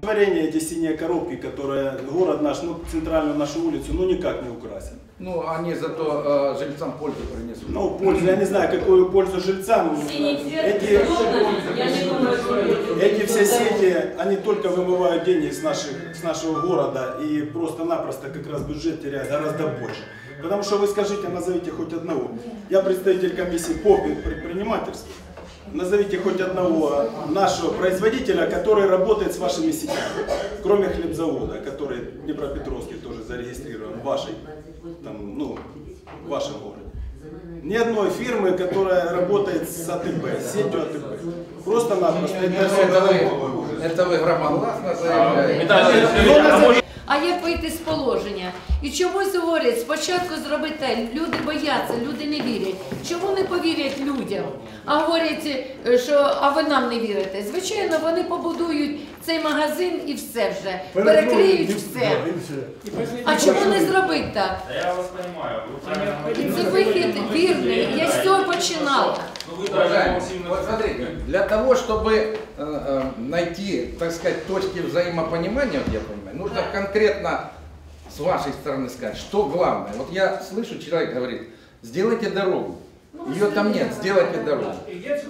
Творение эти синие коробки, которые город наш, ну, центральную нашу улицу, ну, никак не украсят. Ну, они зато э, жильцам пользу принесут. Ну, пользу, я не знаю, какую пользу жильцам. Эти, эти все сети, они только вымывают деньги с, наших, с нашего города и просто-напросто как раз бюджет теряет гораздо больше. Потому что вы скажите, назовите хоть одного. Я представитель комиссии по предпринимательству. Назовите хоть одного нашего производителя, который работает с вашими сетями. Кроме хлебзавода, который в Днепропетровске тоже зарегистрирован в вашей, там, ну, в вашем городе. Ни одной фирмы, которая работает с АТБ, с сетью АТБ. Просто-напросто. Это всё Это вы, головой. это вы громогласно заявляете. А може А як вийти з положення? І чомусь говорять, спочатку зроби те, люди бояться, люди не вірять. Чому не повірять людям? А говорять, е, що а ви нам не вірите. Звичайно, вони побудують цей магазин і все вже. Перекриють все. А чому не зробити так? я вас понимаю. Ви це вихід вірний. Я з цього починала. Ну Уважаемые, вот смотрите, для того, чтобы э, э, найти, так сказать, точки взаимопонимания, вот я понимаю, нужно конкретно с вашей стороны сказать, что главное. Вот я слышу, человек говорит, сделайте дорогу. Ее там нет, сделайте дорогу.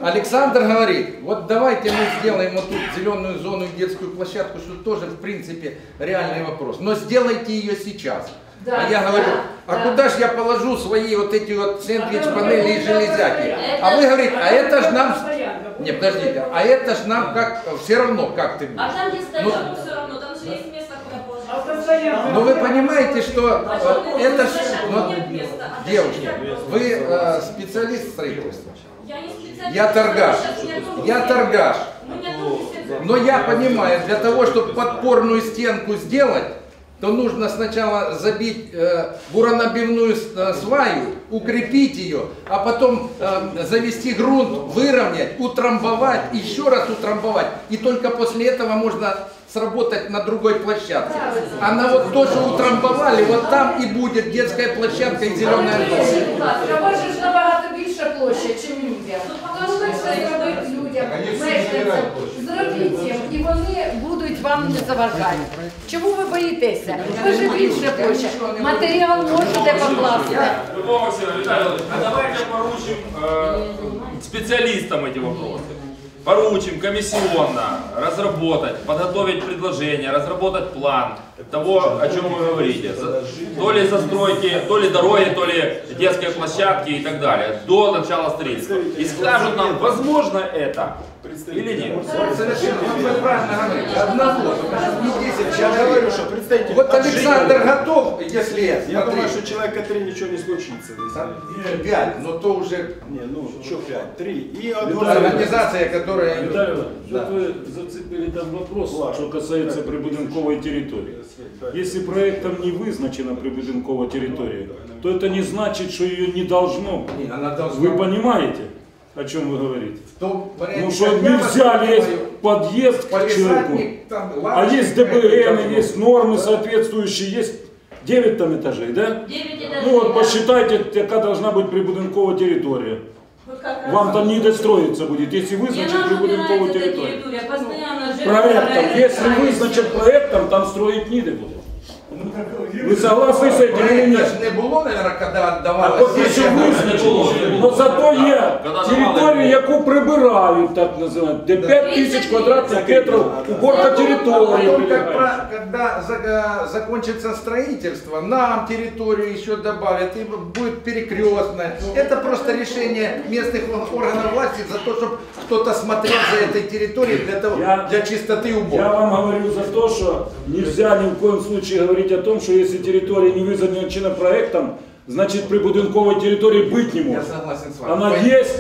Александр говорит, вот давайте мы сделаем вот тут зеленую зону и детскую площадку, что тоже, в принципе, реальный вопрос. Но сделайте ее сейчас. Да, а я говорю, да, а да. куда же я положу свои вот эти вот сэндвич-панели и железяки? Это- А вы говорите, а это ж нам... Не, подождите, а это ж нам как все равно как-то будет. А там, где стоят, Ну, все равно, там же есть место, куда положить. Но вы понимаете, что э, это ж... ну, Нет места. А девушки, вы э, специалист строительства. Я не специалист. Я торгаш. Я торгаш. Но я понимаю, для того, чтобы подпорную стенку сделать, то нужно сначала забить э, буронабивную с- э, сваю, укрепить ее, а потом э, завести грунт, выровнять, утрамбовать, еще раз утрамбовать. И только после этого можно сработать на другой площадке. А на вот то, что утрамбовали, вот там и будет детская площадка и зеленая Але зона. скажіть, будь ласка, у вас же ж набагато більша площа, ніж людям. То лише зробити людям, мешканцям, зробіть їм, і вони будуть вам не заважати. Чому ви боїтеся? Ви ж більше площа. Матеріал можете покласти. Любого Василия Витальевич, а давайте поручим э, специалистам эти вопросы. Поручим комиссионно разработать, подготовить предложение, разработать план того, о чем вы говорите. За- То ли застройки, то ли дороги, то ли детские площадки и так далее. До начала строительства. И скажут нам, возможно это или нет. Совершенно, вот вы правильно говорите. Одного, не 10 Я человек. говорю, что представитель Вот от Александр жителей- готов, если Я смотри, думаю, что человека три ничего не случится. если- пять, но то уже Не, ну, что пять? Три. И от организация, которая... Віталій, Да. вот ви зацепили там вопрос, що касається прибудинкової території. Якщо проектом не визначена прибудинкова територія, то это не значит, что ее не должно быть. Не, Она должна... Вы понимаете, О чем вы говорите? В том варианте, Ну что нельзя лезть в подъезд к человеку. там, А есть ДБН, есть нормы соответствующие, есть 9 там этажей, да? Девять этажей, Ну вот да. посчитайте, яка должна быть прибудинкова територія. Вот как раз. Вам там не достроиться будет, если вызначить нам прибудинкову убирается эта територію. территория, постоянно же- Проектом, если вызначат проектом, там строить не буде. Вы согласны с этим или Это нет? ж не было, наверное, когда А отдавалось... поки що визначено. Но зато є Когда територія, давали- яку прибирають, так називають, де 5 тисяч квадратних метрів уборка території. Потом, как понимаете? про- когда за- э, закончится строительство, нам территорию еще добавят, и будет перекрестное. Это просто решение местных органов власти за то, чтобы кто-то смотрел за этой территорией для, того, Я- для чистоты Я уборки. вам говорю за то, что нельзя ни в коем случае говорить о том, что если территория не вызначена проектом, значит прибудинковой территории быть не Я может. согласен с вами. Она Поэтому- есть,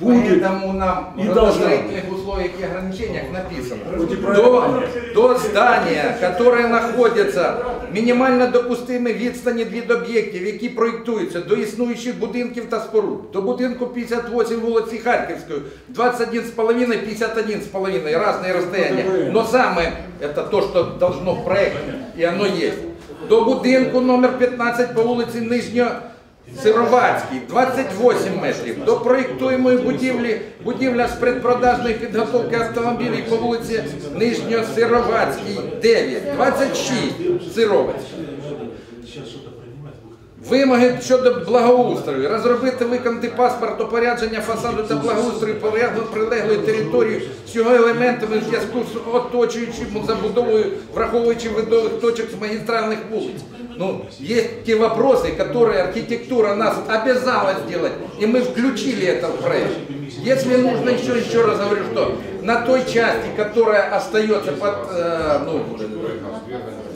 будет. Поэтому нам и в должна градостроительных условиях и ограничениях написано, до, до здания, которое находиться мінімально допустимі відстані від об'єктів, які проєктуються до існуючих будинків та споруд, до будинку 58 вулиці Харківської, 21,5, 51,5, разные розстояння. Но саме це то, що должно в проєкті, і воно є. До будинку номер 15 по вулиці Нижньо Сировацький 28 метрів. До проєктуємої будівлі будівля з предпродажної підготовки автомобілів по вулиці Нижньосировацькій 9, 26 Сировацький. Вимоги щодо благоустрою. Розробити виконати паспорт опорядження фасаду та благоустрою прилеглої- прилеглої території з його елементами в зв'язку з оточуючим забудовою, враховуючи видових точок з магістральних вулиць. Ну, есть те вопросы, которые архитектура нас обязала сделать, и мы включили это в проект. Если нужно еще, еще раз говорю, что на той части, которая остается под э, ну,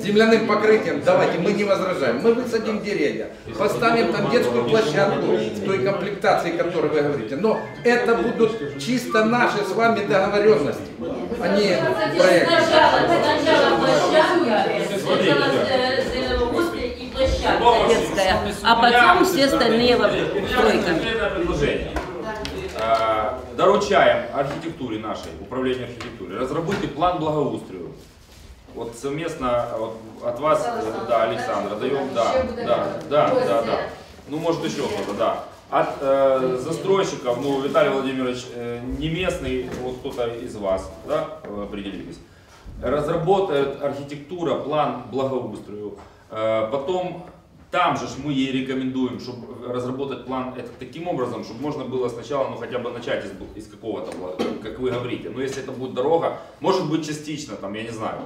земляным покрытием, давайте, мы не возражаем. Мы высадим деревья, поставим там детскую площадку в той комплектации, о которой вы говорите. Но это будут чисто наши с вами договоренности, а не проект. Сначала, сначала площадка, сначала зеленоустрой и площадка детская, а потом все остальные предложение. Э, Доручаем архитектуре нашей, управлению архитектуры, разработайте план благоустрою. Вот совместно вот, от вас, э, да, Александра, даем, да, да, да, да, да. Ну, может, еще кто-то, да. От э, застройщиков, ну, Виталий Владимирович, э, не местный, вот кто-то из вас, да, определились. Разработает архитектура, план благоустрою. Э, потом там же мы ей рекомендуем, чтобы разработать план это таким образом, чтобы можно было сначала, ну хотя бы начать из, из какого-то, как вы говорите. Но если это будет дорога, может быть частично, там, я не знаю,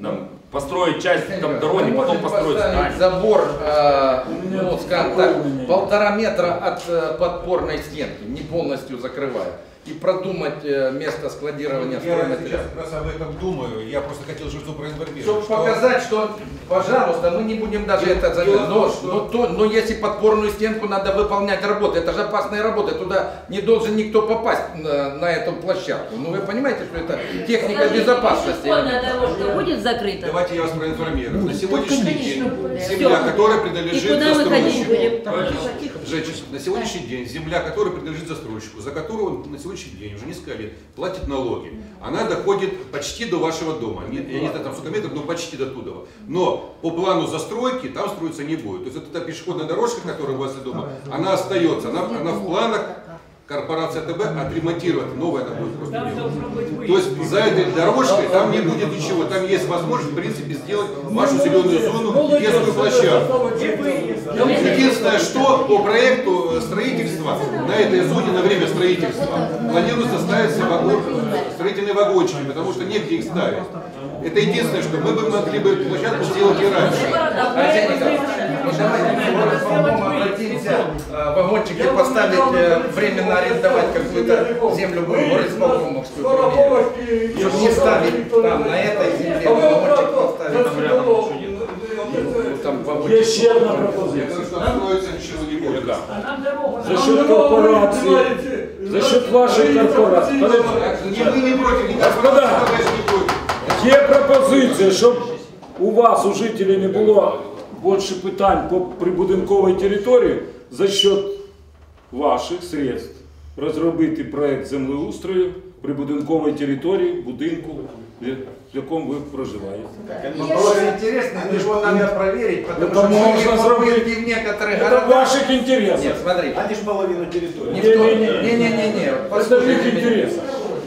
там, построить часть там, дороги, Вы потом построить здание. забор, э, ну, скажем так, полтора метра от э, подпорной стенки, не полностью закрывая. И продумать э, место складирования Я сейчас как раз об этом думаю. Я просто хотел, чтобы проинформировать. Чтобы что- показать, что, пожалуйста, мы не будем даже это Дело заметить. в Но, что- но, то- но если подпорную стенку надо выполнять работы, это же опасные работы, туда не должен никто попасть на, на эту площадку. Ну вы понимаете, что это техника Скажите, безопасности. дорожка будет закрыта? Давайте я вас проинформирую. На сегодняшний конечно, день будет. земля, Всё. которая И принадлежит куда мы ходить застройщику, будем? Женщина, на сегодняшний день земля, которая принадлежит застройщику, за которую он на сегодняшний день уже несколько лет платит налоги, она доходит почти до вашего дома. Не- Я не знаю, там сколько метров, но почти до туда. Но по плану застройки там строиться не будет. То есть вот эта пешеходная дорожка, которая у вас дома, она остается. Она, она в планах корпорации АТБ отремонтировать. Новая она будет просто делать. То есть за этой дорожкой там не будет ничего. Там есть возможность, в принципе, сделать вашу зеленую зону детскую площадку. Единственное, что по проекту э, строительства на этой зоне на время строительства планируется ставить вагон, строительные вагончики, потому что негде их ставить. Это единственное, что мы бы могли бы эту площадку сделать и раньше Арсений Николаевич, ну давайте мы по-моему обратимся, э, вагончики поставить, э, временно арендовать какую-то землю в горисполкомовскую, к примеру. Чтобы не ставить там, на этой земле, вагончик поставить. Там рядом ничего нет. Ну, Там вагончик. Есть ще одна Я пропозиція. говорю, что строиться ничего не будет. Ольга, За счет корпорации, за счет вашей корпорации. Подожди. Ни вы не против, ни Господа! корпорация тоже не против. Є пропозиція, щоб у вас, у жителів, не було більше питань по прибудинковій території за счет ваших средств розробити проект землеустрою прибудинкової території, будинку, в якому ви проживаєте. Вопрос интересный, но его надо проверить, потому Это что можно многие сделать. попытки в некоторых Это в городах... ваших интересах. Нет, смотрите. Они ж половину территории. Не в том- Не-не-не. Не-не-не, Это в послушайте их меня. интересах.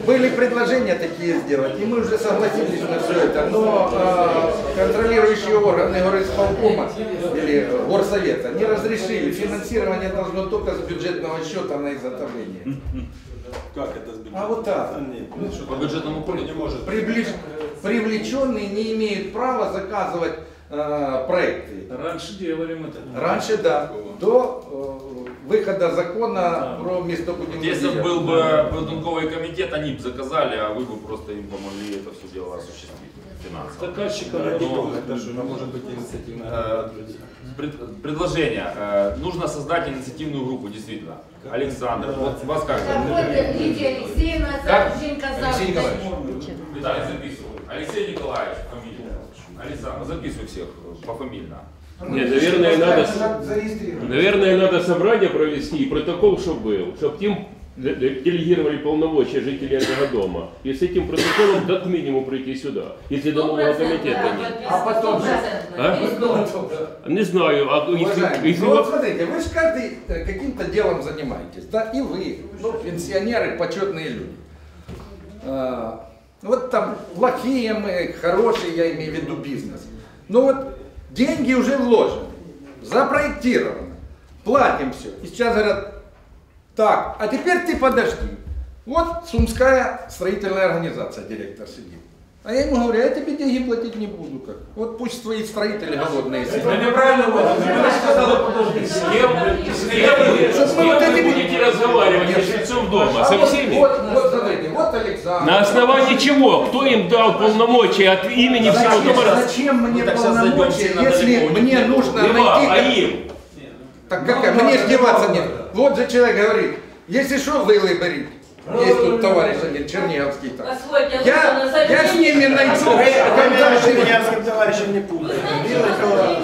Были предложения такие сделать, и мы уже согласились на все это, но э, контролирующие органы горисполкома или горсовета не разрешили. Финансирование должно только с бюджетного счета на изготовление. Как это сбить? А вот так. А, нет, ну, по бюджетному полю не может. Приближ- Привлеченные не имеют права заказывать э, проекты. Раньше делали мы это. Раньше, да, до э, выхода закона про местобудивные Если бы был бы Будунковый комитет, они бы заказали, а вы бы просто им помогли это все дело осуществить финансово. Заказчикам Ну, Это что, может быть инициативная Э. Пред- Предложение. Э, Нужно создать инициативную группу, действительно. Александр, вот вас как зовут? Лидия Алексеевна, Как? Алексей Николаевич. Виталий, записывай. Алексей Николаевич, фамилия. Александр, записывай всех э, пофамильно. Нет, наверное, надо, наверное, надо собрание провести и протокол, чтобы был, чтобы тем делегировали полномочия жителей этого дома. И с этим протоколом как минимум прийти сюда, если до нового комитета нет. А потом же- А? Не знаю, а если, если ну вот смотрите, вы же каждый э, каким-то делом занимаетесь, да, и вы, ну, пенсионеры, почетные люди. А, вот там плохие мы, хорошие, я имею в виду бизнес. Ну вот деньги уже вложены, запроектировано, платим все. И сейчас говорят, так, а теперь ты подожди. Вот Сумская строительная организация, директор сидит. А я ему говорю, я тебе деньги платить не буду. Как. Вот пусть твои строители голодные сидят. Ну, неправильно вы сказали, подожди, с кем, с кем, с кем вы будете разговаривать с жильцом дома? Со А вот- всеми? Вот, вот. На основании чего? Кто им дал полномочия от имени всего Зачем, дома? раз- зачем мне так сейчас полномочия, если мне нужно Не вам, а найти... им. Так какая? Мне издеваться нет. Вот же человек говорит, если что, вылы берите. Есть тут товарищ один, Черниговский. там. Я, я с ними найду. Контакты. женевским товарищем не путаете. Белый колорад.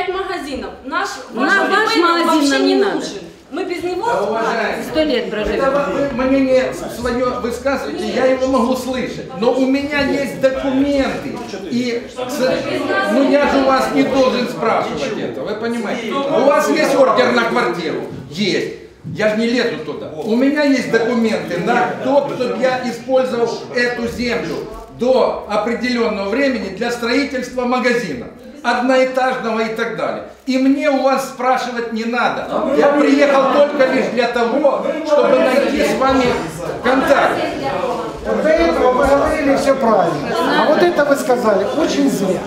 Пять магазинов. Наш, На ваш ваш магазин вообще нам не не надо. нужен. Мы без него Да, справимся. уважаемый. Сто лет прожили. Это вы мнение свое высказываете, я его могу слышать. Но у меня есть документы. И, с- ну я же у вас не должен спрашивать это, вы понимаете? У вас есть ордер на квартиру? Есть. Я же не лезу туда. У меня есть документы на то, чтобы я использовал эту землю до определенного времени для строительства магазина одноэтажного и так далее. И мне у вас спрашивать не надо. Я приехал только лишь для того, чтобы найти с вами контакт. Вот до этого вы говорили все правильно. А вот это вы сказали очень зря.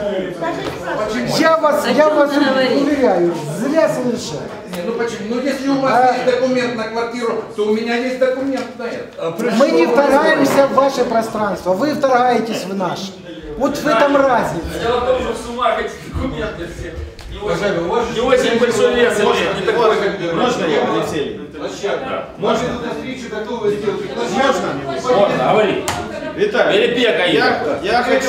Я вас, я вас уверяю, зря совершенно. Не, ну почему? Ну если у вас есть документ на квартиру, то у меня есть документ на это. Мы не вторгаемся в ваше пространство, вы вторгаетесь в наше. Вот в этом разница. Дело в том, что в Сумах эти документы все не Уважаемый, у вас же- не очень большой вес имеют, не такой, как Можно я, Алексей? Площадка. Можно? Мы на встречу готовы сделать площадку. Можно, говори. Виталий, Перепека я, я Я хочу...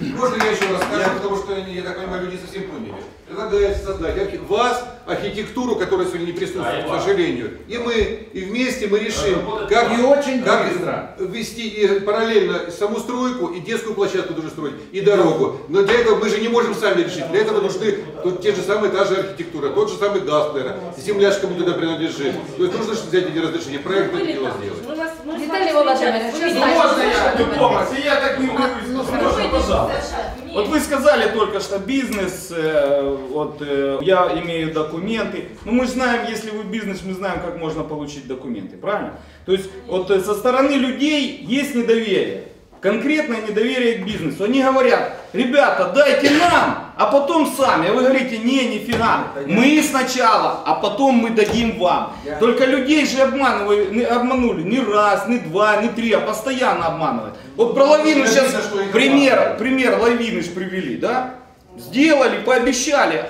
Можно я еще раз скажу, потому что, я так понимаю, люди совсем поняли. Предлагается создать вас, архитектуру, которая сегодня не присутствует, к сожалению. И мы, и вместе мы решим, как, И очень как быстро. ввести и параллельно саму стройку, и детскую площадку тоже строить, и дорогу. Но для этого мы же не можем сами решить. Для этого нужны тут те же самые, та же архитектура, тот же самый газ, наверное, земля ж кому туда принадлежит. То есть нужно взять эти разрешения, проект это дело сделать. С вами Виталий Володимирович, Ну можно я, Слушай, Томас, и я так не ну, Можно, пожалуйста. Вот вы сказали только что бизнес, э, вот э, я имею документы. Ну мы же знаем, если вы бизнес, мы знаем, как можно получить документы, правильно? То есть вот э, со стороны людей есть недоверие. Конкретное недоверие к бизнесу. Они говорят, ребята, дайте нам, а потом сами. А вы говорите, не, нифига. Мы сначала, а потом мы дадим вам. Только людей же обманывали, обманули не раз, не два, не три, а постоянно обманывают. Вот про лавину сейчас пример, пример лавины ж привели, да? Сделали, пообещали,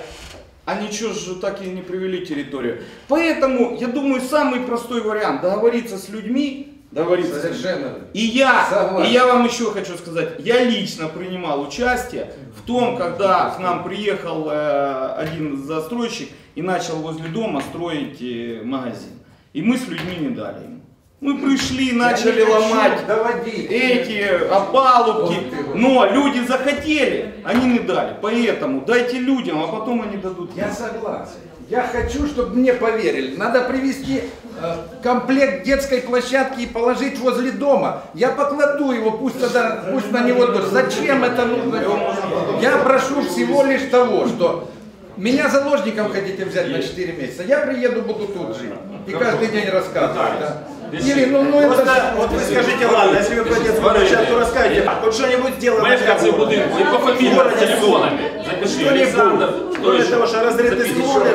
а ничего же так и не привели территорию. Поэтому, я думаю, самый простой вариант договориться с людьми, людьми. Совершенно. И я, Согласен. и я вам еще хочу сказать, я лично принимал участие в том, когда к нам приехал э, один застройщик и начал возле дома строить э, магазин. И мы с людьми не дали ему. Мы пришли, начали ломать доводить. эти опалубки, но люди захотели, они не дали. Поэтому дайте людям, а потом они дадут. Я согласен. Я хочу, чтобы мне поверили. Надо привезти э, комплект детской площадки и положить возле дома. Я покладу его, пусть тогда, пусть на него дождь. Зачем это нужно? Я прошу всего лишь того, что меня заложником хотите взять на 4 месяца. Я приеду, буду тут жить. И каждый день рассказывать. да. Или, ну, ну это... Вот вы скажите, ладно, если вы про детскую площадку расскажете, хоть что-нибудь сделаем. Кроме того, что разрыты Запиши. склоны,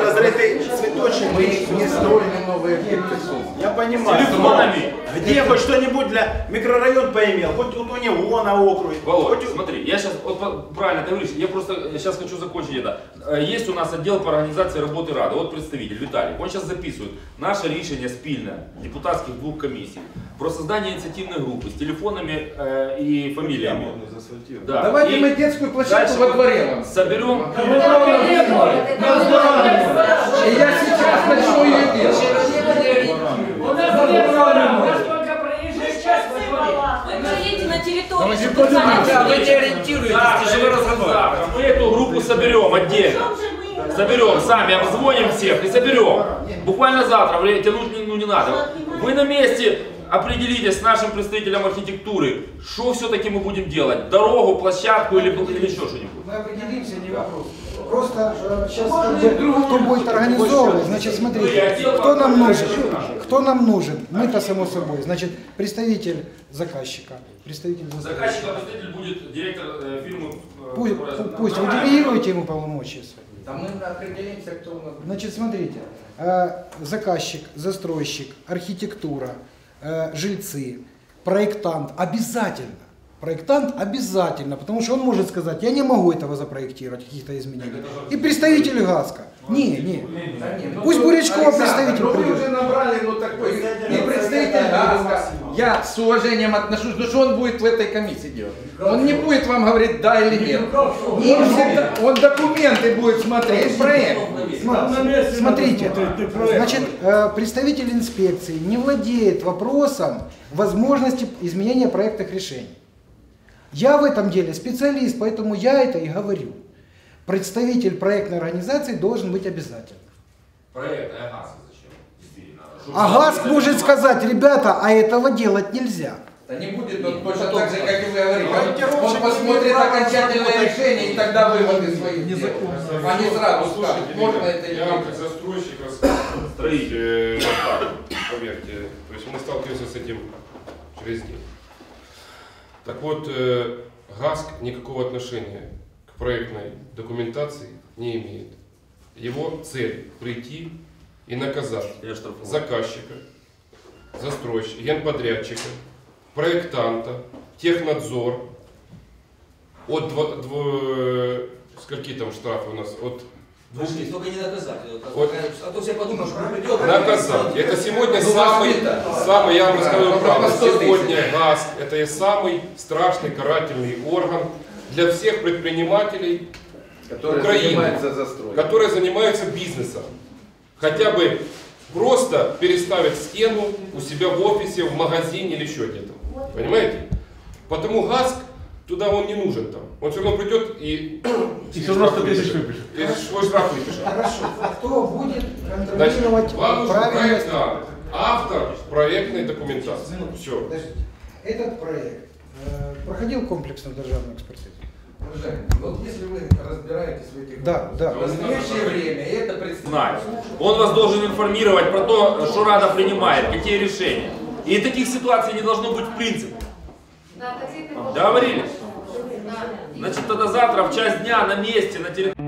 Я понимаю. Телефонами. Где хоть что-нибудь для микрорайон поимел, хоть вот у него на округе. Володь, хоть смотри, я сейчас, вот правильно ты говоришь, я просто сейчас хочу закончить это. Э, Есть у нас отдел по организации работы Рады, вот представитель Виталий, он сейчас записывает наше рішення спільне депутатских двух комиссий про создание инициативной группы с телефонами э, и фамилиями. Да. Давайте И мы детскую площадку во дворе вам. Соберем. Я сейчас начну ее делать. Вы приедете на подумайте. занять- Вы не ориентируетесь, тяжело разговаривать. Мы эту группу соберем отдельно. Соберем, сами обзвоним всех и соберем. Буквально завтра, тянуть ну, не надо. Вы на месте определитесь с нашим представителем архитектуры, что все-таки мы будем делать. Дорогу, площадку или, или еще что-нибудь. Мы определимся, не вопрос. Просто сейчас как бы, кто будет организовывать, значит, смотрите, кто нам нужен, кто нам нужен, мы-то само собой, значит, представитель заказчика, представитель Заказчик, заказчика. представитель будет директор э, фирмы. э, Пусть, которая- пусть вы делегируете ему полномочия свои. Да мы определимся, кто у нас. Значит, смотрите, э, заказчик, застройщик, архитектура, э, жильцы, проектант обязательно. Проектант обязательно, потому что он может сказать, я не могу этого запроектировать, каких-то изменений. И представитель ГАСКа. Не, не. Ну Пусть Бурячкова Александр, представитель ну придет. Ну такой и представитель ГАСКа. Я с уважением отношусь, но что он будет в этой комиссии делать? Он не будет вам говорить да или нет. Он, всегда- он документы будет смотреть, проект. Смотрите, значит, э, представитель инспекции не владеет вопросом возможности изменения проектных решений. Я в этом деле специалист, поэтому я это и говорю. Представитель проектной организации должен быть обязательно. Проект, а ГАС зачем? Действительно. Чтобы- А ГАСК может сказать, ребята, а этого делать нельзя. Да не будет он точно так же, как и вы говорите. Он, он посмотрит окончательное решение и тогда выводы свои сделает. Не сразу скажет, можно это или Я вам как нет. застройщик. Строитель. Э, так, поверьте. То есть мы сталкиваемся с этим через день. Так вот, э, ГАСК никакого отношения к проектной документации не имеет. Его цель прийти и наказать заказчика, застройщика, генподрядчика, проектанта, технадзор. От дво, дво- скольки там штрафы у нас? От Вышли, только не наказать. Вот. А то все подумают, что придет. Наказать. Это сегодня Ну, самый, самый, я вам расскажу Да, правду, по 100 тысяч. сегодня ГАСК это и самый страшный карательный орган для всех предпринимателей, Который Украины. занимается застройкой. которые занимаются бизнесом. Хотя бы просто переставить стену у себя в офисе, в магазине или еще где-то. Понимаете? Потому ГАСК туда он не нужен там. Он все равно придет и... И все равно 100 тысяч выпишет. И свой штраф выпишет. Хорошо. Кто будет Значит, контролировать вам нужен правильность? проектант, автор проектной документации. Все. Подождите. Этот проект э, проходил комплексную державную экспертизу? Уважаемый, Вот если вы разбираетесь в этих Да, да. в настоящее время, и это представляет. Он вас должен информировать про то, что Рада принимает, какие решения. И таких ситуаций не должно быть в принципе. Договорились? Значит, тогда завтра в час дня на месте, на территории.